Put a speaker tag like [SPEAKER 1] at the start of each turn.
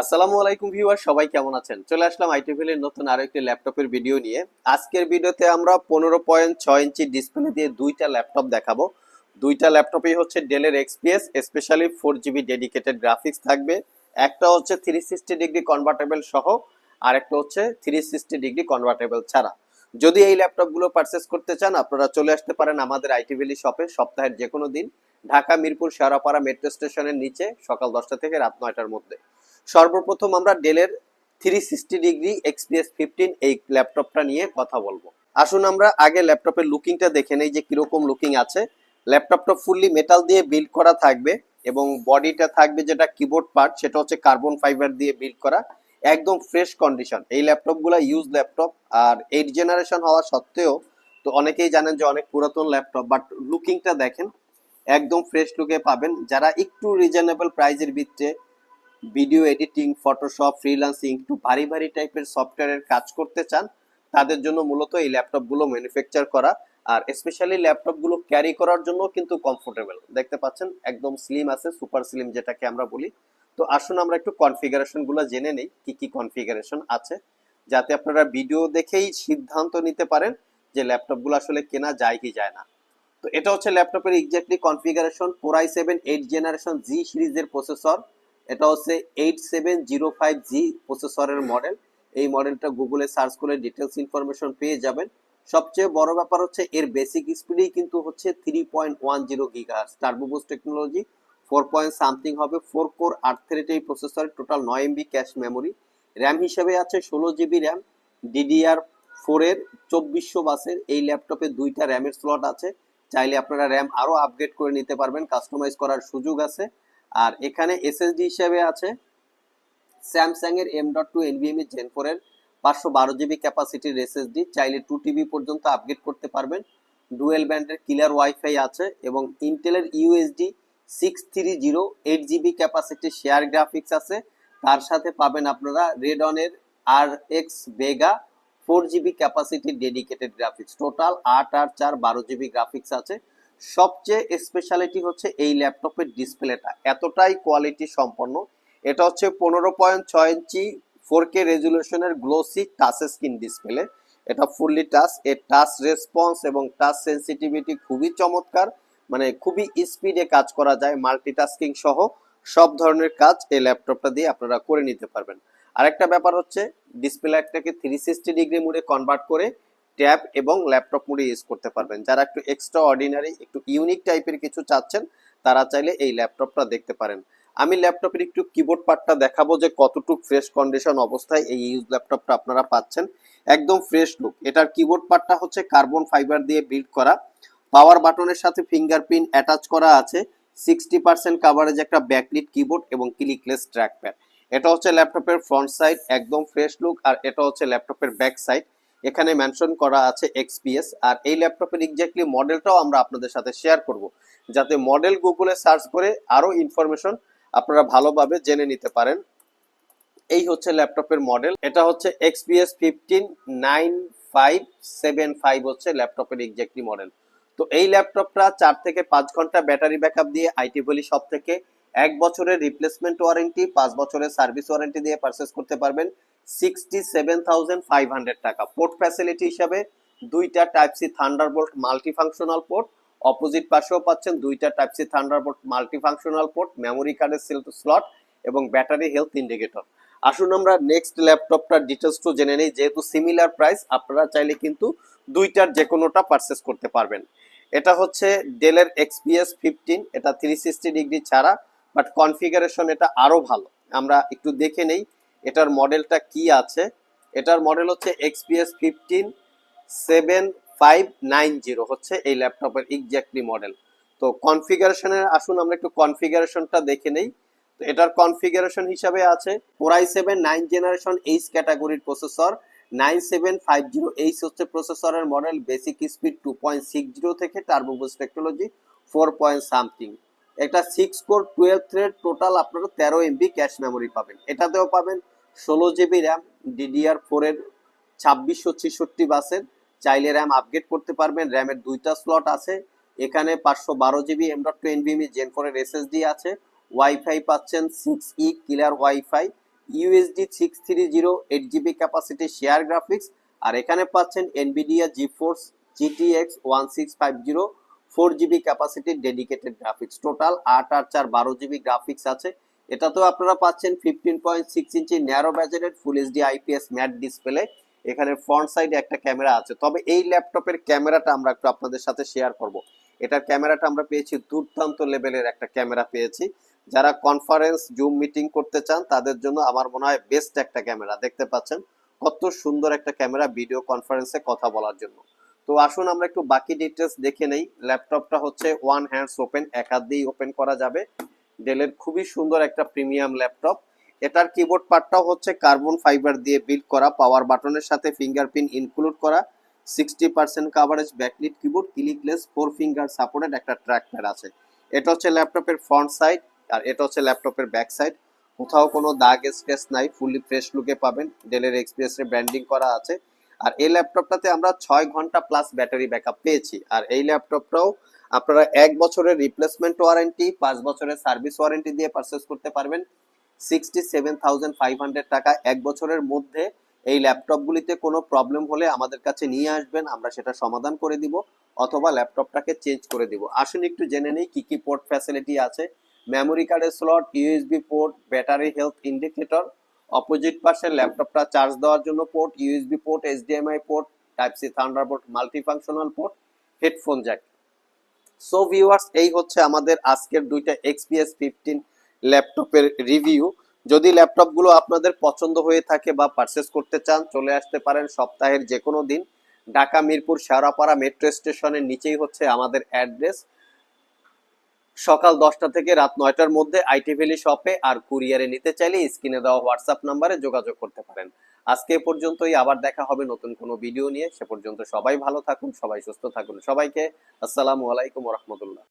[SPEAKER 1] আসসালামু আলাইকুম ভিউয়ার সবাই কেমন আছেন? চলে আসলাম আইটিভিলের নতুন ল্যাপটপের ভিডিও নিয়ে। আজকের ভিডিওতে আমরা পনেরো পয়েন্ট ছয় ইঞ্চি ডিসপ্লে দিয়ে দুইটা ল্যাপটপ দেখাবো। দুইটা ল্যাপটপই হচ্ছে ডেলের XPS specially four GB dedicated graphics থাকবে। একটা হচ্ছে থ্রি সিক্সটি ডিগ্রি কনভার্টেবল সহ আর একটা হচ্ছে থ্রি সিক্সটি ডিগ্রি কনভার্টেবল ছাড়া। যদি এই ল্যাপটপগুলো পারচেস করতে চান, আপনারা চলে আসতে পারেন আমাদের আইটিভিলি শপে সপ্তাহের যে কোনো দিন, ঢাকা, মিরপুর শেরাপাড়া মেট্রো স্টেশনের নিচে সকাল দশটা থেকে রাত নয়টার মধ্যে। সর্বপ্রথম আমরা ডেলের three sixty degree XPS fifteen এই ল্যাপটপটা নিয়ে কথা বলব। আসুন আমরা আগে ল্যাপটপের লুকিংটা দেখে নেই যে কীরকম লুকিং আছে। ল্যাপটপটা ফুললি মেটাল দিয়ে বিল্ড করা থাকবে এবং বডিটা থাকবে যেটা কিবোর্ড পার্ট সেটা হচ্ছে কার্বন ফাইবার দিয়ে বিল্ড করা। একদম ফ্রেশ কন্ডিশন এই ল্যাপটপগুলো ইউজ ল্যাপটপ আর এইট জেনারেশন হওয়া সত্ত্বেও তো অনেকেই জানেন যে অনেক পুরাতন ল্যাপটপ বাট লুকিংটা দেখেন, একদম ফ্রেশ লুকে পাবেন। যারা একটু রিজনেবল প্রাইজের ভিত্তিতে ভিডিও এডিটিং ফটোশপ ফ্রিল্যান্সিং একটু ভারী ভারী টাইপের সফটওয়্যারের কাজ করতে চান, তাদের জন্য মূলত এই ল্যাপটপগুলো ম্যানুফ্যাকচার করা আর স্পেশালি ল্যাপটপগুলো ক্যারি করার জন্য কিন্তু কমফোর্টেবল দেখতে পাচ্ছেন, একদম স্লিম আছে সুপার স্লিম যেটাকে আমরা বলি। তো আসুন আমরা একটু কনফিগারেশনগুলো জেনে নেই, কি কি কনফিগারেশন আছে, যাতে আপনারা ভিডিও দেখেই সিদ্ধান্ত নিতে পারেন যে ল্যাপটপগুলো আসলে কেনা যায় কি যায় না। তো এটা হচ্ছে ল্যাপটপের exactly configuration core i seven eight generation G সিরিজের প্রসেসর এটা হচ্ছে eight seven zero five G প্রসেসরের মডেল এই মডেলটা গুগলে সার্চ করে ডিটেলস ইনফরমেশন পেয়ে যাবেন। সবচেয়ে বড় ব্যাপার হচ্ছে এর বেসিক স্পিডই কিন্তু হচ্ছে three point one zero gigahertz turbo boost technology four point something হবে ফোর কোর আট থ্রেড এই প্রসেসরের টোটাল নয় এমবি ক্যাশ মেমোরি র্যাম হিসেবে আছে ষোলো জিবি র্যাম ডিডিআর ফোরের চব্বিশশো বাসের এই ল্যাপটপে দুইটা র্যামের স্লট আছে। চাইলে আপনারা র্যাম আরও আপগ্রেড করে নিতে পারবেন কাস্টমাইজ করার সুযোগ আছে। আর এখানে এসএসডি হিসেবে আছে স্যামসাং এর M dot two NVMe gen four এর পাঁচশো বারো জিবি ক্যাপাসিটির এসএসডি চাইলে টু টিবি পর্যন্ত আপগ্রেড করতে পারবেন। ডুয়েল ব্যান্ডের কিলার ওয়াইফাই আছে এবং ইন্টেলের UHD six three zero eight GB ক্যাপাসিটির share graphics আছে। তার সাথে পাবেন আপনারা রেডনের R X Vega four GB ক্যাপাসিটির dedicated graphics total আট আর চার বারো জিবি গ্রাফিক্স আছে। সবচেয়ে স্পেশালিটি হচ্ছে এই ল্যাপটপের ডিসপ্লেটা এতটাই কোয়ালিটি সম্পন্ন। এটা হচ্ছে পনেরো পয়েন্ট ছয় ইঞ্চি ফোর কে রেজুলেশনের গ্লোসি টাচ স্ক্রিন ডিসপ্লে এটা ফুললি টাচ এর টাচ রেসপন্স এবং টাচ সেন্সিটিভিটি খুবই চমৎকার। মানে খুবই স্পিডে কাজ করা যায় মাল্টিটাস্কিং সহ সব ধরনের কাজ এই ল্যাপটপটা দিয়ে আপনারা করে নিতে পারবেন। আরেকটা ব্যাপার হচ্ছে ডিসপ্লেটাকে থ্রি সিক্সটি ডিগ্রি মোডে কনভার্ট করে ট্যাব এবং ল্যাপটপ মোডে ইউজ করতে পারবেন। যারা একটু এক্সট্রা অর্ডিনারি একটু ইউনিক টাইপের কিছু চাচ্ছেন, তারা চাইলে এই ল্যাপটপটা দেখতে পারেন। আমি ল্যাপটপের একটু কিবোর্ড পার্টটা দেখাবো যে কতটুকু ফ্রেশ কন্ডিশন অবস্থায় এই ইউজ ল্যাপটপটা আপনারা পাচ্ছেন। একদম ফ্রেশ লুক এটার কিবোর্ড পার্টটা হচ্ছে কার্বন ফাইবার দিয়ে বিল্ড করা। পাওয়ার বাটনের সাথে ফিঙ্গারপ্রিন্ট অ্যাটাচ করা আছে। সিক্সটি পার্সেন্ট কাভারেজ একটা ব্যাকলিট কিবোর্ড এবং ক্লিকলেস ট্র্যাকপ্যাড এটা হচ্ছে ল্যাপটপের ফ্রন্ট সাইড একদম ফ্রেশ লুক আর এটা হচ্ছে ল্যাপটপের ব্যাক সাইড এখানে মেনশন করা আছে এক্সপিএস আর এই ল্যাপটপের এক্স্যাক্টলি মডেলটাও আমরা আপনাদের সাথে শেয়ার করব। যাতে মডেল গুগলে সার্চ করে আরও ইনফরমেশন আপনারা ভালোভাবে জেনে নিতে পারেন। এই হচ্ছে ল্যাপটপের মডেল এটা হচ্ছে XPS fifteen nine five seven five হচ্ছে ল্যাপটপের এক্স্যাক্টলি মডেল তো এই ল্যাপটপটা চার থেকে পাঁচ ঘণ্টা ব্যাটারি ব্যাকআপ দিয়ে আইটি বলি সব থেকে এক বছরের রিপ্লেসমেন্ট ওয়ারেন্টি পাঁচ বছরের সার্ভিস ওয়ারেন্টি দিয়ে পারচেস করতে পারবেন। Sixty seven thousand five hundred টাকা। পোর্ট ফ্যাসিলিটি হিসাবে দুইটা type C thunderbolt multi functional port opposite পাশেও পাচ্ছেন দুইটা type C thunderbolt multi functional port memory কার্ডের স্লট এবং ব্যাটারি হেলথ ইন্ডিকেটর আসুন আমরা নেক্সট ল্যাপটপটার ডিটেলস তো জেনে নেই, যেহেতু সিমিলার প্রাইস আপনারা চাইলে কিন্তু দুইটার যে কোনোটা পারচেস করতে পারবেন। এটা হচ্ছে ডেলের এক্সপিএস ফিফটিন এটা থ্রি সিক্সটি ডিগ্রি ছাড়া বাট কনফিগারেশন এটা আরও ভালো। আমরা একটু দেখে নেই এটার মডেলটা কি আছে? এটার মডেল হচ্ছে XPS fifteen seven five nine zero হচ্ছে এই ল্যাপটপের এক্স্যাক্টলি মডেল তো কনফিগারেশনের আসুন, আমরা একটু কনফিগারেশনটা দেখে নেই। তো এটার কনফিগারেশন হিসাবে আছে core i seven nine generation H ক্যাটাগরির processor nine seven five zero H হচ্ছে প্রসেসরের model basic speed two point six zero থেকে turbo boost technology four point something একটা six core twelve thread total আপনারা তেরো MB cache memory পাবেন। এটাতেও পাবেন ষোলো জিবি র্যাম ডিডিআর ফোরের ছাব্বিশশো ছেষট্টি বাসের, চাইলে র্যাম আপগ্রেড করতে পারবেন। র্যামের দুইটা স্লট আছে। এখানে পাঁচশো বারো GB M dot two NVMe gen ফোরের এসএসডি আছে। ওয়াইফাই পাচ্ছেন six E killer wifi UHD six three zero eight GB capacity share graphics আর এখানে পাচ্ছেন Nvidia GeForce GTX one six five zero four GB ক্যাপাসিটির dedicated graphics total আট আট চার বারো GB graphics আছে। এটাতেও আপনারা পাচ্ছেন fifteen point six inch narrow bezeled full HD IPS matte display এখানে ফ্রন্ট সাইডে একটা ক্যামেরা আছে। তবে এই ল্যাপটপের ক্যামেরাটা আমরা একটু আপনাদের সাথে শেয়ার করব। এটার ক্যামেরাটা আমরা পেয়েছি, দুর্দান্ত লেভেলের একটা ক্যামেরা পেয়েছি। যারা কনফারেন্স জুম মিটিং করতে চান, তাদের জন্য আমার মনে হয় বেস্ট একটা ক্যামেরা দেখতে পাচ্ছেন? কত সুন্দর একটা ক্যামেরা ভিডিও কনফারেন্সে কথা বলার জন্য। তো আসুন আমরা একটু বাকি ডিটেলস দেখে নেই। ল্যাপটপটা হচ্ছে ওয়ান হ্যান্ডস ওপেন এক হাত দিয়েই ওপেন করা যাবে। ডেলের খুবই সুন্দর একটা প্রিমিয়াম ল্যাপটপ। এটার কিবোর্ড পার্টটাও হচ্ছে কার্বন ফাইবার দিয়ে বিল্ড করা পাওয়ার বাটনের সাথে ফিঙ্গারপ্রিন্ট ইনক্লুড করা sixty percent coverage backlit keyboard clickless four finger supported একটা ট্র্যাক প্যাড আছে। এটা হচ্ছে ল্যাপটপের ফ্রন্ট সাইড আর এটা হচ্ছে ল্যাপটপের ব্যাক সাইড কোথাও কোনো দাগ স্ক্র্যাচ নাই ফুলি ফ্রেশ লুকে পাবেন। ডেলের এক্সপ্রেসের ব্র্যান্ডিং করা আছে। আর এই ল্যাপটপটাতে আমরা ছয় ঘণ্টা প্লাস ব্যাটারি ব্যাকআপ পেয়েছি। আর এই ল্যাপটপটাও আপনারা এক বছরের রিপ্লেসমেন্ট ওয়ারেন্টি পাঁচ বছরের সার্ভিস ওয়ারেন্টি দিয়ে পারচেস করতে পারবেন। Sixty seven thousand five hundred টাকা এক বছরের মধ্যে এই ল্যাপটপগুলিতে কোনো প্রবলেম হলে আমাদের কাছে নিয়ে আসবেন, আমরা সেটা সমাধান করে দিব অথবা ল্যাপটপটাকে চেঞ্জ করে দিব। আসুন একটু জেনে নেই কি কি পোর্ট ফ্যাসিলিটি আছে। মেমোরি কার্ডের slot USB port battery health indicator opposite পাশে ল্যাপটপটা চার্জ দেওয়ার জন্য port USB port HDMI port type C thunderbolt multifunctional port headphone jack so viewers এই হচ্ছে আমাদের আজকের দুইটা এক্সপিএস ফিফটিন ল্যাপটপের রিভিউ যদি ল্যাপটপগুলো আপনাদের পছন্দ হয়ে থাকে বা পারচেস করতে চান, চলে আসতে পারেন সপ্তাহের যে কোনো দিন। ঢাকা, মিরপুর, শেওড়াপাড়া মেট্রো স্টেশনের নিচেই হচ্ছে আমাদের অ্যাড্রেস সকাল দশটা থেকে রাত নয়টার মধ্যে আইটি ভ্যালি শপে আর কুরিয়ারে নিতে চাইলে স্ক্রিনে দেওয়া হোয়াটসঅ্যাপ নাম্বারে যোগাযোগ করতে পারেন। আজকে পর্যন্তই, আবার দেখা হবে নতুন কোনো ভিডিও নিয়ে। সে পর্যন্ত সবাই ভালো থাকুন, সবাই সুস্থ থাকুন। সবাইকে আসসালামু আলাইকুম রহমতুল্লাহ।